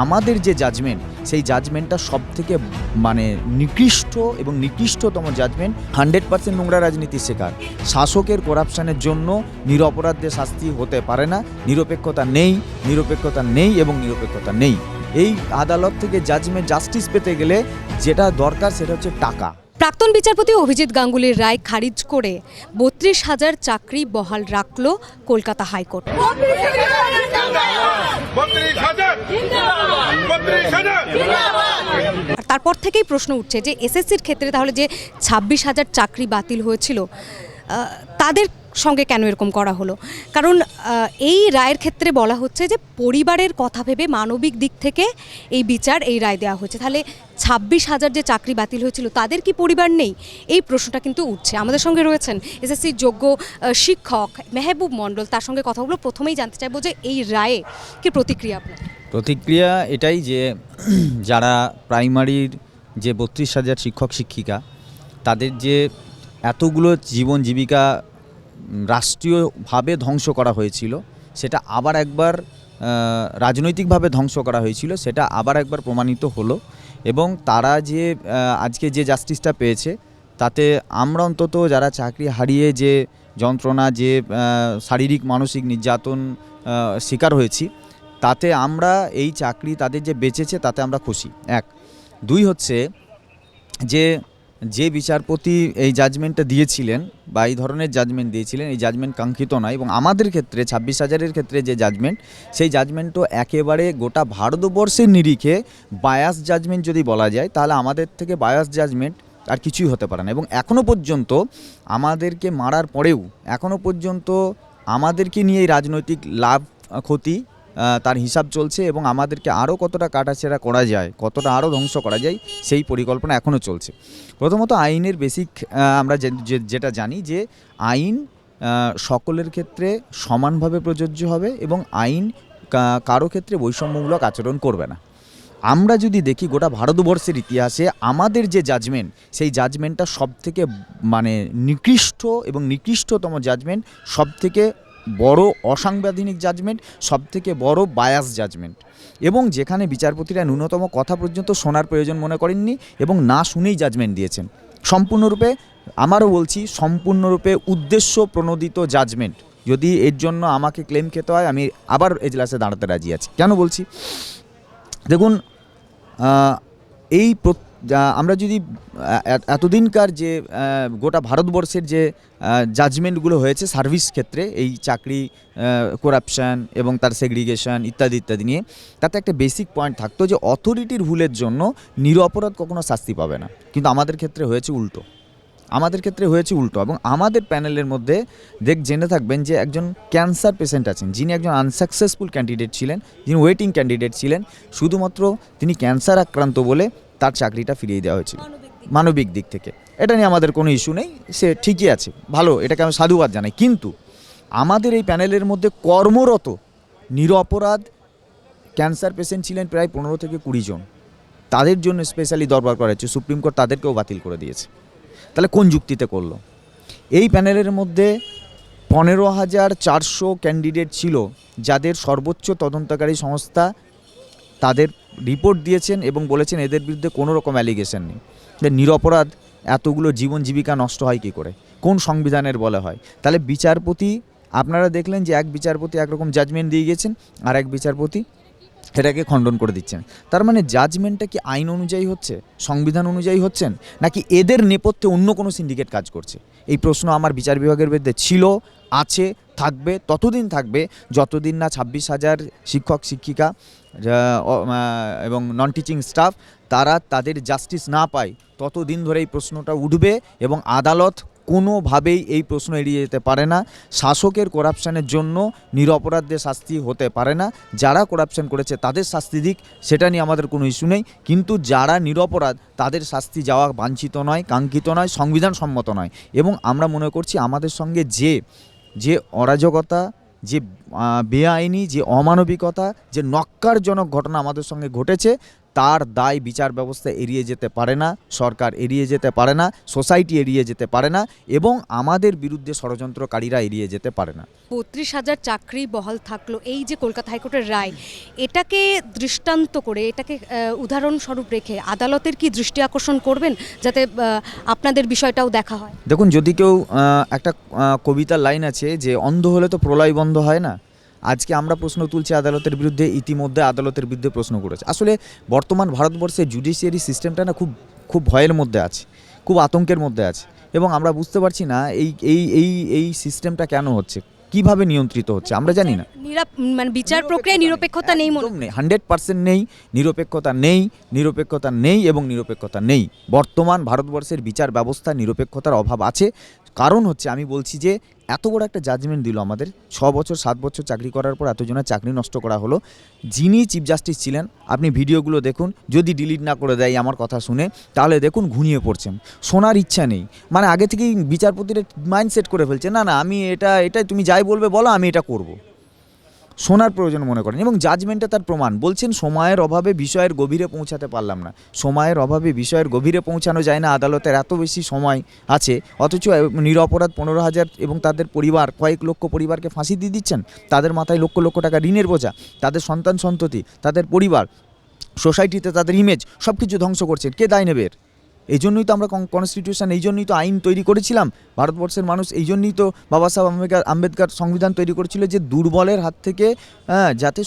আমাদের যে জাজমেন্ট সেই জাজমেন্টটা সব থেকে মানে নিকৃষ্ট এবং নিকৃষ্টতম জাজমেন্ট হান্ড্রেড পার্সেন্ট নোংরা রাজনীতি শেখার। শাসকের করাপশনের জন্য নিরপরাধদের শাস্তি হতে পারে না নিরপেক্ষতা নেই নিরপেক্ষতা নেই এবং নিরপেক্ষতা নেই। এই আদালত থেকে জাজমেন্ট জাস্টিস পেতে গেলে যেটা দরকার সেটা হচ্ছে টাকা। প্রাক্তন বিচারপতি অভিজিৎ গাঙ্গুলির রায় খারিজ করে বত্রিশ হাজার চাকরি বহাল রাখল কলকাতা হাইকোর্ট। তারপর থেকেই প্রশ্ন উঠছে যে এসএসসির ক্ষেত্রে তাহলে যে ছাব্বিশ হাজার চাকরি বাতিল হয়েছিল তাদের সঙ্গে কেন এরকম করা হলো? কারণ এই রায়ের ক্ষেত্রে বলা হচ্ছে যে পরিবারের কথা ভেবে মানবিক দিক থেকে এই বিচার, এই রায় দেওয়া হয়েছে। তাহলে ছাব্বিশ হাজার যে চাকরি বাতিল হয়েছিল, তাদের কি পরিবার নেই? এই প্রশ্নটা কিন্তু উঠছে। আমাদের সঙ্গে রয়েছেন এসএসসির যোগ্য শিক্ষক মেহবুব মণ্ডল। তার সঙ্গে কথা বলব। প্রথমেই জানতে চাইব যে এই রায়ে কি প্রতিক্রিয়া আপনার? প্রতিক্রিয়া এটাই যে, যারা প্রাইমারির যে বত্রিশ হাজার শিক্ষক, শিক্ষিকা, তাদের যে এতগুলো জীবন জীবিকা রাষ্ট্রীয়ভাবে ধ্বংস করা হয়েছিল, সেটা আবার একবার রাজনৈতিকভাবে ধ্বংস করা হয়েছিল, সেটা আবার একবার প্রমাণিত হলো এবং তারা যে আজকে যে জাস্টিসটা পেয়েছে, তাতে আমরা অন্তত যারা চাকরি হারিয়ে যে যন্ত্রণা, যে শারীরিক, মানসিক নির্যাতন শিকার হয়েছি, তাতে আমরা এই চাকরি তাদের যে বেঁচেছে তাতে আমরা খুশি। এক। দুই হচ্ছে যে যে বিচারপতি এই জাজমেন্টটা দিয়েছিলেন বা এই ধরনের জাজমেন্ট দিয়েছিলেন, এই জাজমেন্ট কাঙ্ক্ষিত নয় এবং আমাদের ক্ষেত্রে, ছাব্বিশ হাজারের ক্ষেত্রে যে জাজমেন্ট সেই জাজমেন্টও একেবারে গোটা ভারতবর্ষের নিরিখে বায়াস জাজমেন্ট যদি বলা যায়, তাহলে আমাদের থেকে বায়াস জাজমেন্ট আর কিছুই হতে পারে না। এবং এখনও পর্যন্ত আমাদেরকে মারার পরেও এখনও পর্যন্ত আমাদেরকে নিয়ে রাজনৈতিক লাভ, ক্ষতি তার হিসাব চলছে এবং আমাদেরকে আরও কতটা কাটাছেড়া করা যায়, কতটা আরও ধ্বংস করা যায়, সেই পরিকল্পনা এখনও চলছে। প্রথমত আইনের বেসিক আমরা যেটা জানি যে আইন সকলের ক্ষেত্রে সমানভাবে প্রযোজ্য হবে এবং আইন কারও ক্ষেত্রে বৈষম্যমূলক আচরণ করবে না। আমরা যদি দেখি গোটা ভারতবর্ষের ইতিহাসে আমাদের যে জাজমেন্ট সেই জাজমেন্টটা সব থেকে মানে নিকৃষ্ট এবং নিকৃষ্টতম জাজমেন্ট সব থেকে বড় অসাংবিধানিক জাজমেন্ট সব থেকে বড় বায়াস জাজমেন্ট এবং যেখানে বিচারপতিরা ন্যূনতম কথা পর্যন্ত শোনার প্রয়োজন মনে করেননি এবং না শুনেই জাজমেন্ট দিয়েছেন। সম্পূর্ণরূপে, আমারও বলছি, সম্পূর্ণরূপে উদ্দেশ্য প্রণোদিত জাজমেন্ট যদি এর জন্য আমাকে ক্লেম খেতে হয়, আমি আবার এজলাসে দাঁড়াতে রাজি আছি। কেন বলছি? দেখুন এই আমরা যদি এতদিনকার যে গোটা ভারতবর্ষের যে জাজমেন্টগুলো হয়েছে সার্ভিস ক্ষেত্রে, এই চাকরি করাপশান এবং তার সেগ্রিগেশন ইত্যাদি ইত্যাদি নিয়ে, তাতে একটা বেসিক পয়েন্ট থাকতো যে অথরিটির ভুলের জন্য নিরপরাধ কখনো শাস্তি পাবে না। কিন্তু আমাদের ক্ষেত্রে হয়েছে উল্টো। আমাদের ক্ষেত্রে হয়েছে উল্টো এবং আমাদের প্যানেলের মধ্যে দেখ জেনে থাকবেন যে একজন ক্যান্সার পেশেন্ট আছেন, যিনি একজন আনসাকসেসফুল ক্যান্ডিডেট ছিলেন, যিনি ওয়েটিং ক্যান্ডিডেট ছিলেন, শুধুমাত্র তিনি ক্যান্সার আক্রান্ত বলে তার চাকরিটা ফিরিয়ে দেওয়া হয়েছিল। মানবিক দিক থেকে। এটা নিয়ে আমাদের কোনো ইস্যু নেই, সে ঠিকই আছে, ভালো, এটাকে আমি সাধুবাদ জানাই। কিন্তু আমাদের এই প্যানেলের মধ্যে কর্মরত, নিরপরাধ ক্যান্সার পেশেন্ট ছিলেন প্রায় পনেরো থেকে কুড়ি জন। তাদের জন্য স্পেশালি দরবার করা হচ্ছে সুপ্রিম কোর্ট তাদেরকেও বাতিল করে দিয়েছে। তাহলে কোন যুক্তিতে করল? এই প্যানেলের মধ্যে পনেরো হাজার চারশো ক্যান্ডিডেট ছিল, যাদের সর্বোচ্চ তদন্তকারী সংস্থা তাদের রিপোর্ট দিয়েছেন এবং বলেছেন এদের বিরুদ্ধে কোনো রকম অ্যালিগেশন নেই। এদের নিরপরাধ এতগুলো জীবন জীবিকা নষ্ট হয় কী করে? কোন সংবিধানের বলে হয়? তাহলে বিচারপতি, আপনারা দেখলেন যে এক বিচারপতি একরকম জাজমেন্ট দিয়ে গেছেন আর এক বিচারপতি এটাকে খণ্ডন করে দিচ্ছেন। তার মানে জাজমেন্টটা কি আইন অনুযায়ী হচ্ছে? সংবিধান অনুযায়ী হচ্ছেন? নাকি এদের নেপথ্যে অন্য কোনো সিন্ডিকেট কাজ করছে? এই প্রশ্ন আমার বিচার বিভাগের বিরুদ্ধে ছিল, আছে, থাকবে, ততদিন থাকবে, যতদিন না ছাব্বিশ হাজার শিক্ষক, শিক্ষিকা এবং নন টিচিং স্টাফ তারা তাদের জাস্টিস না পায়, ততদিন ধরে এই প্রশ্নটা উঠবে এবং আদালত কোনোভাবেই এই প্রশ্ন এড়িয়ে যেতে পারে না। শাসকের করাপশনের জন্য নিরপরাধদের শাস্তি হতে পারে না। যারা করাপশান করেছে, তাদের শাস্তি দিক, সেটা নিয়ে আমাদের কোনো ইস্যু নেই। কিন্তু যারা নিরপরাধ, তাদের শাস্তি যাওয়া বাঞ্ছিত নয়, কাঙ্ক্ষিত নয় সংবিধান সম্মত নয়। এবং আমরা মনে করছি, আমাদের সঙ্গে যে যে অরাজকতা, যে বেআইনি, যে অমানবিকতা, যে নক্কারজনক ঘটনা আমাদের সঙ্গে ঘটেছে তার দায় বিচার ব্যবস্থা এড়িয়ে যেতে পারে না সরকার এড়িয়ে যেতে পারে না সোসাইটি এড়িয়ে যেতে পারে না এবং আমাদের বিরুদ্ধে ষড়যন্ত্রকারীরা এড়িয়ে যেতে পারে না। বত্রিশ হাজার চাকরি বহাল থাকল এই যে কলকাতা হাইকোর্টের রায় এটাকে দৃষ্টান্ত করে এটাকে উদাহরণস্বরূপ রেখে আদালতের কি দৃষ্টি আকর্ষণ করবেন যাতে আপনাদের বিষয়টাও দেখা হয়? দেখুন যদি কেউ একটা কবিতার লাইন আছে যে অন্ধ হলে তো প্রলয় বন্ধ হয় না? আজকে আমরা প্রশ্ন তুলছি আদালতের বিরুদ্ধে ইতিমধ্যে আদালতের বিরুদ্ধে প্রশ্ন করেছে। আসলে বর্তমান ভারতবর্ষের জুডিশিয়ারি সিস্টেমটা না খুব খুব ভয়ের মধ্যে আছে খুব আতঙ্কের মধ্যে আছে এবং আমরা বুঝতে পারছি না এই এই এই এই সিস্টেমটা কেন হচ্ছে কীভাবে নিয়ন্ত্রিত হচ্ছে আমরা জানি না। মানে বিচার প্রক্রিয়ায় নিরপেক্ষতা নেই মনে নেই হান্ড্রেড পার্সেন্ট নেই নিরপেক্ষতা নেই নিরপেক্ষতা নেই এবং নিরপেক্ষতা নেই। বর্তমান ভারতবর্ষের বিচার ব্যবস্থা নিরপেক্ষতার অভাব আছে কারণ হচ্ছে আমি বলছি যে এত বড় একটা জাজমেন্ট দিল আমাদের। ছ বছর, সাত বছর চাকরি করার পর এতজনের চাকরি নষ্ট করা হলো। যিনি চিফ জাস্টিস ছিলেন, আপনি ভিডিওগুলো দেখুন, যদি ডিলিট না করে দেয় আমার কথা শুনে, তাহলে দেখুন ঘুমিয়ে পড়ছেন। শোনার ইচ্ছা নেই। মানে আগে থেকেই বিচারপতিরা মাইন্ডসেট করে ফেলছে, না না, আমি এটা এটা তুমি যাই বলবে বলো, আমি এটা করব। শোনার প্রয়োজন মনে করেন এবং জাজমেন্টে তার প্রমাণ। বলছেন, সময়ের অভাবে বিষয়ের গভীরে পৌঁছাতে পারলাম না। সময়ের অভাবে বিষয়ের গভীরে পৌঁছানো যায় না। আদালতের এত বেশি সময় আছে, অথচ নিরপরাধ পনেরো হাজার এবং তাদের পরিবার, কয়েক লক্ষ পরিবারকে ফাঁসি দিয়ে দিচ্ছেন। তাদের মাথায় লক্ষ লক্ষ টাকা ঋণের বোঝা। তাদের সন্তান সন্ততি, তাদের পরিবার সোসাইটিতে তাদের ইমেজ সব কিছু ধ্বংস করছেন। কে দায় নেবে? এই জন্যই তো আমরা কনস্টিটিউশন এই জন্যই তো আইন তৈরি করেছিলাম। ভারতবর্ষের মানুষ এই জন্যই তো বাবা সাহেব আম্বেদকর আম্বেদকর সংবিধান তৈরি করেছিল যে দুর্বলের হাত থেকে হ্যাঁ, যাতে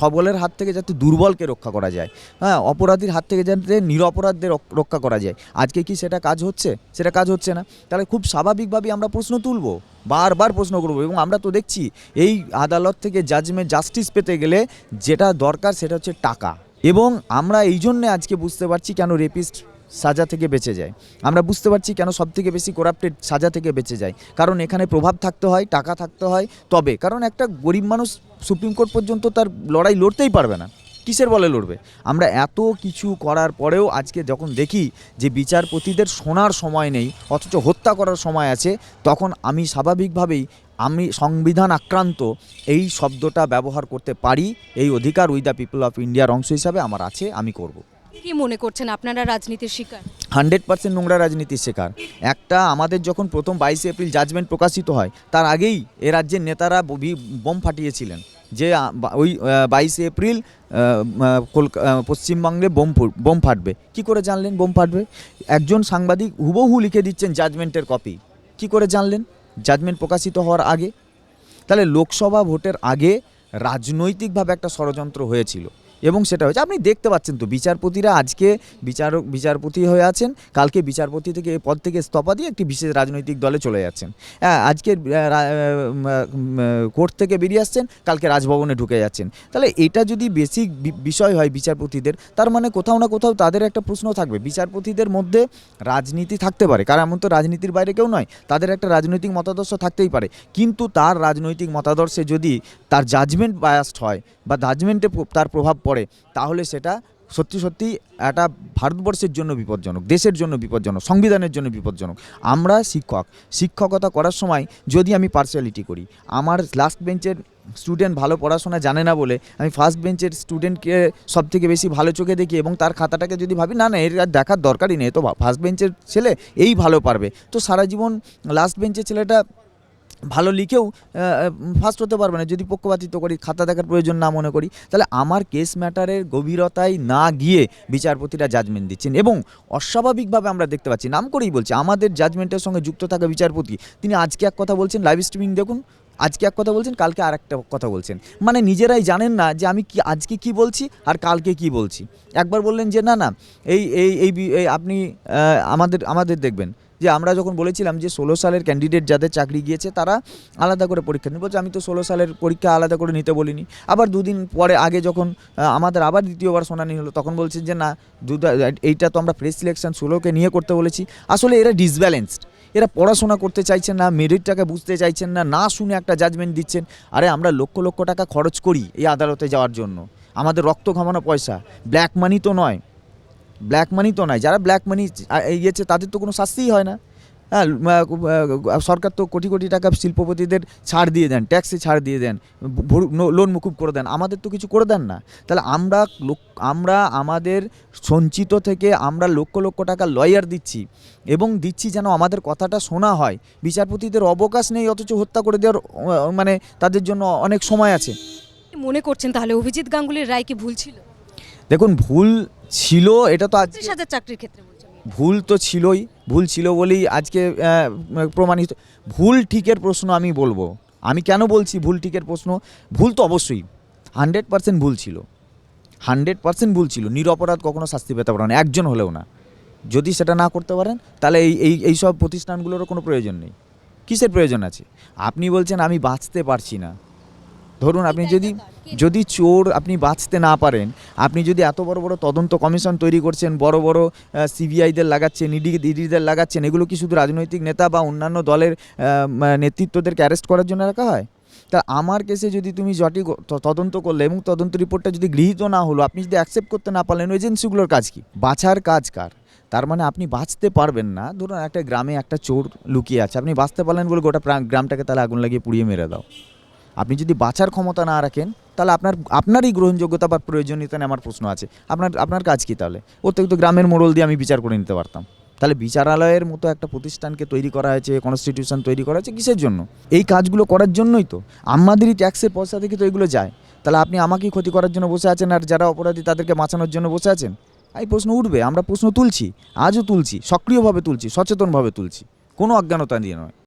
সবলের হাত থেকে যাতে দুর্বলকে রক্ষা করা যায়। হ্যাঁ অপরাধীর হাত থেকে যাতে নিরপরাধদের রক্ষা করা যায়। আজকে কি সেটা কাজ হচ্ছে? সেটা কাজ হচ্ছে না। তাহলে খুব স্বাভাবিকভাবেই আমরা প্রশ্ন তুলবো বারবার প্রশ্ন করব এবং আমরা তো দেখছি এই আদালত থেকে জাজমেন্ট জাস্টিস পেতে গেলে যেটা দরকার সেটা হচ্ছে টাকা। এবং আমরা এই জন্যে আজকে বুঝতে পারছি কেন রেপিস্ট সাজা থেকে বেঁচে যায়। আমরা বুঝতে পারছি কেন সব থেকে বেশি করাপ্টেড সাজা থেকে বেঁচে যায়। কারণ এখানে প্রভাব থাকতে হয়, টাকা থাকতে হয়, তবে। কারণ একটা গরিব মানুষ সুপ্রিম কোর্ট পর্যন্ত তার লড়াই লড়তেই পারবে না। কিসের বলে লড়বে? আমরা এত কিছু করার পরেও আজকে যখন দেখি যে বিচারপতিদের শোনার সময় নেই, অথচ হত্যা করার সময় আছে, তখন আমি স্বাভাবিকভাবেই আমি সংবিধান আক্রান্ত, এই শব্দটা ব্যবহার করতে পারি, এই অধিকার উই দ্য পিপল অফ ইন্ডিয়ার অংশ হিসাবে আমার আছে, আমি করব। কি মনে করছেন আপনারা রাজনীতির শিকার? হান্ড্রেড পার্সেন্ট নোংরা রাজনীতির শিকার। একটা আমাদের যখন প্রথম বাইশে এপ্রিল জাজমেন্ট প্রকাশিত হয়, তার আগেই এ রাজ্যের নেতারা বোম ফাটিয়েছিলেন যে ওই বাইশে এপ্রিল পশ্চিমবঙ্গে বোম বোম ফাটবে। কি করে জানলেন বোম ফাটবে? একজন সাংবাদিক হুবহু লিখে দিচ্ছেন জাজমেন্টের কপি কি করে জানলেন? জাজমেন্ট প্রকাশিত হওয়ার আগে? তাহলে লোকসভা ভোটের আগে রাজনৈতিকভাবে একটা ষড়যন্ত্র হয়েছিল। এবং সেটা হয়েছে, আপনি দেখতে পাচ্ছেন তো, বিচারপতিরা আজকে বিচারক, বিচারপতি হয়ে আছেন, কালকে বিচারপতি থেকে, পদ থেকে ইস্তফা দিয়ে একটি বিশেষ রাজনৈতিক দলে চলে যাচ্ছেন। হ্যাঁ আজকে কোর্ট থেকে বেরিয়ে আসছেন, কালকে রাজভবনে ঢুকে যাচ্ছেন। তাহলে এটা যদি বেসিক বিষয় হয় বিচারপতিদের, তার মানে কোথাও না কোথাও তাদের একটা প্রশ্ন থাকবে। বিচারপতিদের মধ্যে রাজনীতি থাকতে পারে, কারণ এমন তো রাজনীতির বাইরে কেউ নয়, তাদের একটা রাজনৈতিক মতাদর্শ থাকতেই পারে। কিন্তু তার রাজনৈতিক মতাদর্শে যদি তার জাজমেন্ট বায়াস্ট হয় বা জাজমেন্টে তার প্রভাব পড়ে, তাহলে সেটা সত্যি সত্যি একটা ভারতবর্ষের জন্য বিপজ্জনক, দেশের জন্য বিপজ্জনক, সংবিধানের জন্য বিপজ্জনক। আমরা শিক্ষক, শিক্ষকতা করার সময় যদি আমি পার্সিয়ালিটি করি, আমার লাস্ট বেঞ্চের স্টুডেন্ট ভালো পড়াশোনা জানে না বলে, আমি ফার্স্ট বেঞ্চের স্টুডেন্টকে সব থেকে বেশি ভালো চোখে দেখি এবং তার খাতাটাকে যদি ভাবি, না না, এর আর দেখার দরকারই নেই, তো ফার্স্ট বেঞ্চের ছেলে এই ভালো পারবে। তো সারা জীবন লাস্ট বেঞ্চের ছেলেটা ভালো লিখেও ফার্স্ট হতে পারবে না। যদি পক্ষপাতিত্ব করি, খাতা দেখার প্রয়োজন না মনে করি, তাহলে আমার কেস ম্যাটারের গভীরতায় না গিয়ে বিচারপতিরা জাজমেন্ট দিচ্ছেন। এবং অস্বাভাবিকভাবে আমরা দেখতে পাচ্ছি, নাম করেই বলছি, আমাদের জাজমেন্টের সঙ্গে যুক্ত থাকা বিচারপতি, তিনি আজকে এক কথা বলছেন লাইভ স্ট্রিমিং দেখুন, আজকে এক কথা বলছেন, কালকে আর একটা কথা বলছেন। মানে নিজেরাই জানেন না যে আমি কি, আজকে কি বলছি আর কালকে কি বলছি। একবার বললেন যে, না না, এই এই এই আপনি আমাদের আমাদের দেখবেন। যে আমরা যখন বলেছিলাম যে ষোলো সালের ক্যান্ডিডেট যাদের চাকরি গিয়েছে, তারা আলাদা করে পরীক্ষা নিতে বলছে, আমি তো ষোলো সালের পরীক্ষা আলাদা করে নিতে বলিনি। আবার দুদিন পরে আগে যখন আমাদের আবার দ্বিতীয়বার শুনানি হলো, তখন বলছেন যে, না দু এইটা তো আমরা প্রেস সিলেকশন ষোলোকে নিয়ে করতে বলেছি। আসলে এরা ডিসব্যালেন্সড এরা পড়াশোনা করতে চাইছেন না মেরিটটাকে বুঝতে চাইছেন না না শুনে একটা জাজমেন্ট দিচ্ছেন। আরে, আমরা লক্ষ লক্ষ টাকা খরচ করি এই আদালতে যাওয়ার জন্য। আমাদের রক্ত ঘামানো পয়সা। ব্ল্যাক মানি তো নয়। ব্ল্যাক মানি তো নয় যারা ব্ল্যাক মানি ইয়েছে, তাদের তো কোনো শাস্তিই হয় না। হ্যাঁ সরকার তো কোটি কোটি টাকা শিল্পপতিদের ছাড় দিয়ে দেন ট্যাক্সে ছাড় দিয়ে দেন লোন মুকুব করে দেন। আমাদের তো কিছু করে দেন না। তাহলে আমরা আমরা আমাদের সঞ্চিত থেকে আমরা লক্ষ লক্ষ টাকা লয়ার দিচ্ছি এবং দিচ্ছি যেন আমাদের কথাটা শোনা হয়। বিচারপতিদের অবকাশ নেই, অথচ হত্যা করে দেওয়ার মানে তাদের জন্য অনেক সময় আছে। মনে করছেন তাহলে অভিজিৎ গাঙ্গুলির রায় কি ভুল ছিল? দেখুন ভুল ছিল এটা তো আজ পঁচিশ হাজার চাকরির ক্ষেত্রে ভুল তো ছিলই ভুল ছিল বলেই আজকে প্রমাণিত ভুল ঠিকের প্রশ্ন আমি বলব। আমি কেন বলছি ভুল ঠিকের প্রশ্ন? ভুল তো অবশ্যই হান্ড্রেড পার্সেন্ট ভুল ছিল। হান্ড্রেড পার্সেন্ট ভুল ছিল নিরপরাধ কখনো শাস্তি পেতে পারে না একজন হলেও না। যদি সেটা না করতে পারেন তাহলে এই এই এই সব প্রতিষ্ঠানগুলোরও কোনো প্রয়োজন নেই। কিসের প্রয়োজন আছে? আপনি বলছেন আমি বাঁচতে পারছি না। ধরুন আপনি যদি যদি চোর আপনি বাঁচতে না পারেন, আপনি যদি এত বড় বড় তদন্ত কমিশন তৈরি করছেন, বড় বড় সিবিআইদের লাগাচ্ছেন, ইডি, ইডিদের লাগাচ্ছেন, এগুলো কি শুধু রাজনৈতিক নেতা বা অন্যান্য দলের নেতৃত্বদেরকে অ্যারেস্ট করার জন্য রাখা হয়? তা আমার কেসে যদি তুমি জটি তদন্ত করলে এবং তদন্ত রিপোর্টটা যদি গৃহীত না হলো, আপনি যদি অ্যাকসেপ্ট করতে না পারলেন এজেন্সিগুলোর কাজ কি? বাছার কাজ কার? তার মানে আপনি বাঁচতে পারবেন না। ধরুন একটা গ্রামে একটা চোর লুকিয়ে আছে, আপনি বাঁচতে পারলেন বলে গোটা গ্রামটাকে তাহলে আগুন লাগিয়ে পুড়িয়ে মেরে দাও। আপনি যদি বাঁচার ক্ষমতা না রাখেন, তাহলে আপনার, আপনারই গ্রহণযোগ্যতা বা প্রয়োজনীয়তা নিয়ে আমার প্রশ্ন আছে। আপনার আপনার কাজ কী তাহলে? ওর থেকে তো গ্রামের মোড়ল দিয়ে আমি বিচার করে নিতে পারতাম। তাহলে বিচারালয়ের মতো একটা প্রতিষ্ঠানকে তৈরি করা হয়েছে কনস্টিটিউশন তৈরি করা হয়েছে কিসের জন্য? এই কাজগুলো করার জন্যই তো। আমাদেরই ট্যাক্সের পয়সা থেকে তো এগুলো যায়। তাহলে আপনি আমাকেই ক্ষতি করার জন্য বসে আছেন আর যারা অপরাধী তাদেরকে বাঁচানোর জন্য বসে আছেন? এই প্রশ্ন উঠবে, আমরা প্রশ্ন তুলছি, আজও তুলছি, সক্রিয়ভাবে তুলছি, সচেতনভাবে তুলছি। কোনো অজ্ঞানতা দিয়ে নয়।